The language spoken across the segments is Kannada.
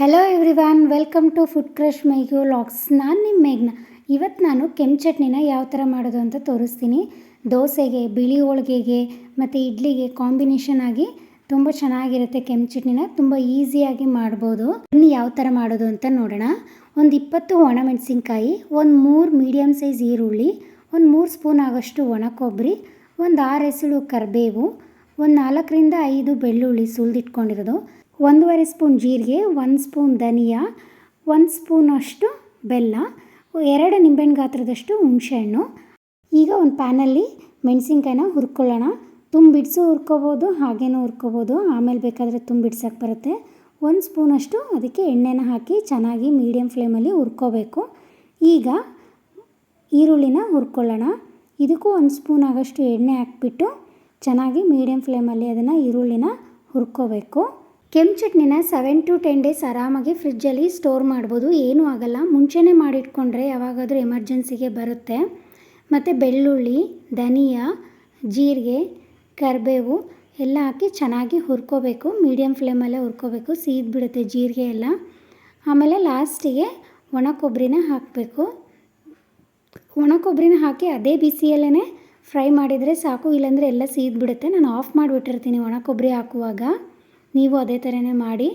Hello everyone welcome to food crush ಮೈಗ್ಯೂ LOX ನಾನು ನಿಮ್ಮ ಮೇಘ್ನ. ಇವತ್ತು ನಾನು ಕೆಂಪು ಚಟ್ನಿನ ಯಾವ ಥರ ಮಾಡೋದು ಅಂತ ತೋರಿಸ್ತೀನಿ. ದೋಸೆಗೆ, ಬಿಳಿ ಹೋಳಿಗೆಗೆ, ಮತ್ತು ಇಡ್ಲಿಗೆ ಕಾಂಬಿನೇಷನ್ ಆಗಿ ತುಂಬ ಚೆನ್ನಾಗಿರುತ್ತೆ ಕೆಂಪು ಚಟ್ನಿನ. ತುಂಬ ಈಸಿಯಾಗಿ ಮಾಡ್ಬೋದು. ಇನ್ನು ಯಾವ ಥರ ಮಾಡೋದು ಅಂತ ನೋಡೋಣ. ಒಂದು ಇಪ್ಪತ್ತು ಒಣಮೆಣಸಿನ್ಕಾಯಿ ಒಂದು ಮೂರು ಮೀಡಿಯಮ್ ಸೈಜ್ ಈರುಳ್ಳಿ, ಒಂದು ಮೂರು ಸ್ಪೂನ್ ಆಗೋಷ್ಟು ಒಣ ಕೊಬ್ಬರಿ ಒಂದು ಆರು ಎಸಳು ಕರಿಬೇವು, ಒಂದು ನಾಲ್ಕರಿಂದ ಐದು ಬೆಳ್ಳುಳ್ಳಿ ಸುಲಿದಿಟ್ಕೊಂಡಿರೋದು ಒಂದೂವರೆ ಸ್ಪೂನ್ ಜೀರಿಗೆ, ಒಂದು ಸ್ಪೂನ್ ಧನಿಯಾ, ಒಂದು ಸ್ಪೂನಷ್ಟು ಬೆಲ್ಲ, ಎರಡು ನಿಂಬೆಹಣ್ಣು ಗಾತ್ರದಷ್ಟು ಹುಣಸೆಹಣ್ಣು. ಈಗ ಒಂದು ಪ್ಯಾನಲ್ಲಿ ಮೆಣಸಿನ್ಕಾಯಿನ ಹುರ್ಕೊಳ್ಳೋಣ. ತುಂಬಿಡಿಸು ಹುರ್ಕೋಬೋದು, ಹಾಗೇನೂ ಹುರ್ಕೋಬೋದು. ಆಮೇಲೆ ಬೇಕಾದರೆ ತುಂಬಿಡ್ಸೋಕೆ ಬರುತ್ತೆ. ಒಂದು ಸ್ಪೂನಷ್ಟು ಅದಕ್ಕೆ ಎಣ್ಣೆನ ಹಾಕಿ ಚೆನ್ನಾಗಿ ಮೀಡಿಯಮ್ ಫ್ಲೇಮಲ್ಲಿ ಹುರ್ಕೋಬೇಕು. ಈಗ ಈರುಳ್ಳಿನ ಹುರ್ಕೊಳ್ಳೋಣ. ಇದಕ್ಕೂ ಒಂದು ಸ್ಪೂನ್ ಆಗೋಷ್ಟು ಎಣ್ಣೆ ಹಾಕ್ಬಿಟ್ಟು ಚೆನ್ನಾಗಿ ಮೀಡಿಯಮ್ ಫ್ಲೇಮಲ್ಲಿ ಅದನ್ನು ಈರುಳ್ಳಿನ ಹುರ್ಕೋಬೇಕು. ಕೆಂಪು ಚಟ್ನಿನ ಸೆವೆನ್ ಟು ಟೆನ್ ಡೇಸ್ ಆರಾಮಾಗಿ ಫ್ರಿಜ್ಜಲ್ಲಿ ಸ್ಟೋರ್ ಮಾಡ್ಬೋದು. ಏನೂ ಆಗಲ್ಲ. ಮುಂಚೆನೇ ಮಾಡಿಟ್ಕೊಂಡ್ರೆ ಯಾವಾಗಾದರೂ ಎಮರ್ಜೆನ್ಸಿಗೆ ಬರುತ್ತೆ. ಮತ್ತು ಬೆಳ್ಳುಳ್ಳಿ, ಧನಿಯಾ, ಜೀರಿಗೆ, ಕರಿಬೇವು ಎಲ್ಲ ಹಾಕಿ ಚೆನ್ನಾಗಿ ಹುರ್ಕೋಬೇಕು. ಮೀಡಿಯಮ್ ಫ್ಲೇಮಲ್ಲೇ ಹುರ್ಕೋಬೇಕು. ಬಿಡುತ್ತೆ ಜೀರಿಗೆ ಎಲ್ಲ. ಆಮೇಲೆ ಲಾಸ್ಟಿಗೆ ಒಣ ಕೊಬ್ಬರಿನ ಹಾಕಬೇಕು. ಒಣ ಕೊಬ್ಬರಿನ ಹಾಕಿ ಅದೇ ಬಿಸಿಯಲ್ಲೇ ಫ್ರೈ ಮಾಡಿದರೆ ಸಾಕು. ಇಲ್ಲಾಂದರೆ ಎಲ್ಲ ಬಿಡುತ್ತೆ. ನಾನು ಆಫ್ ಮಾಡಿಬಿಟ್ಟಿರ್ತೀನಿ ಒಣ ಕೊಬ್ಬರಿ ಹಾಕುವಾಗ. ನೀವು ಅದೇ ಥರನೇ ಮಾಡಿ.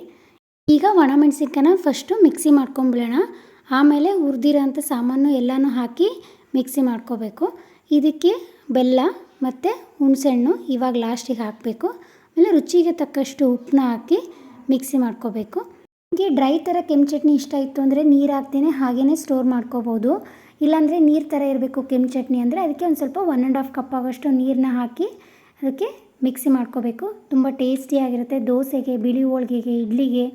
ಈಗ ಒಣಮೆಣ್ಸಿನ್ಕಾಯನ್ನ ಫಸ್ಟು ಮಿಕ್ಸಿ ಮಾಡ್ಕೊಂಬಿಡೋಣ. ಆಮೇಲೆ ಹುರಿದಿರೋಂಥ ಸಾಮಾನು ಎಲ್ಲನೂ ಹಾಕಿ ಮಿಕ್ಸಿ ಮಾಡ್ಕೋಬೇಕು. ಇದಕ್ಕೆ ಬೆಲ್ಲ ಮತ್ತು ಹುಣಸೆಹಣ್ಣು ಇವಾಗ ಲಾಸ್ಟಿಗೆ ಹಾಕಬೇಕು. ಆಮೇಲೆ ರುಚಿಗೆ ತಕ್ಕಷ್ಟು ಉಪ್ಪನ್ನ ಹಾಕಿ ಮಿಕ್ಸಿ ಮಾಡ್ಕೋಬೇಕು. ಹೀಗೆ ಡ್ರೈ ಥರ ಕೆಂಪು ಚಟ್ನಿ ಇಷ್ಟ ಇತ್ತು ಅಂದರೆ ನೀರು ಹಾಕ್ತೇನೆ ಹಾಗೆಯೇ ಸ್ಟೋರ್ ಮಾಡ್ಕೋಬೋದು. ಇಲ್ಲಾಂದರೆ ನೀರು ಥರ ಇರಬೇಕು ಕೆಂಪು ಚಟ್ನಿ ಅಂದರೆ ಅದಕ್ಕೆ ಒಂದು ಸ್ವಲ್ಪ ಒನ್ ಆ್ಯಂಡ್ ಹಾಫ್ ಕಪ್ ಆಗೋಷ್ಟು ನೀರನ್ನ ಹಾಕಿ ಅದಕ್ಕೆ ಮಿಕ್ಸಿ ಮಾಡ್ಕೋಬೇಕು. ತುಂಬ ಟೇಸ್ಟಿಯಾಗಿರುತ್ತೆ ದೋಸೆಗೆ, ಬಿಳಿ ಹೋಳಿಗೆಗೆ, ಇಡ್ಲಿಗೆ,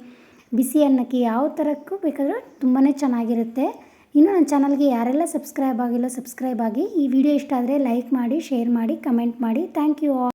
ಬಿಸಿ ಅನ್ನಕ್ಕೆ ಯಾವ ಥರಕ್ಕೂ ಬೇಕಾದರೂ ತುಂಬಾ ಚೆನ್ನಾಗಿರುತ್ತೆ. ಇನ್ನು ನನ್ನ ಚಾನಲ್ಗೆ ಯಾರೆಲ್ಲ ಸಬ್ಸ್ಕ್ರೈಬ್ ಆಗಿಲ್ಲ, ಸಬ್ಸ್ಕ್ರೈಬ್ ಆಗಿ ಈ ವಿಡಿಯೋ ಇಷ್ಟ ಆದರೆ ಲೈಕ್ ಮಾಡಿ, ಶೇರ್ ಮಾಡಿ, ಕಮೆಂಟ್ ಮಾಡಿ. Thank you